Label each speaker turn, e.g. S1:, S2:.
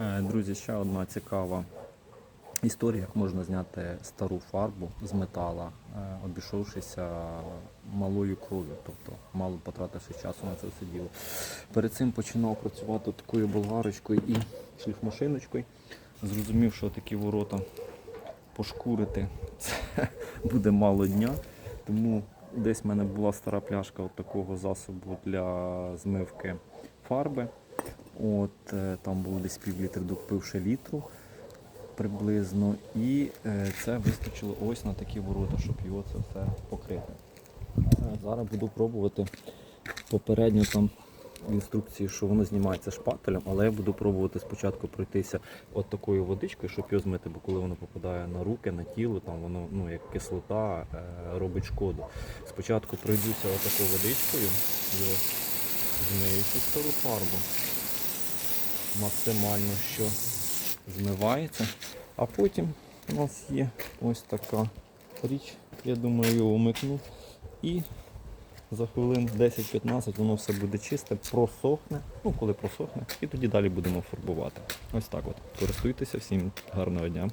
S1: Е, Друзі, ще одна цікава історія, як можна зняти стару фарбу з метала, е, обійшовшися малою кров'ю, тобто мало потративши часу на це все діло. Перед цим починав працювати такою болгарочкою і шліфмашиночкою. Зрозумів, що такі ворота пошкурити це буде мало дня. Тому десь в мене була стара пляшка от такого засобу для змивки фарби. От е, там було десь пів літри, допивши літру приблизно. І е, це вистачило ось на такі ворота, щоб його це все покрити. Е, Зараз буду пробувати попередньо там в інструкції, що воно знімається шпателем, але я буду пробувати спочатку пройтися от такою водичкою, щоб його змити, бо коли воно попадає на руки, на тіло, там воно ну, як кислота робить шкоду. Спочатку пройдуся отакою водичкою, змию цю стару фарбу максимально, що змивається. А потім у нас є ось така річ, я думаю, його умикну. І за хвилин 10-15 воно все буде чисте, просохне, ну коли просохне, і тоді далі будемо фарбувати. Ось так от. Користуйтеся всім гарного дня.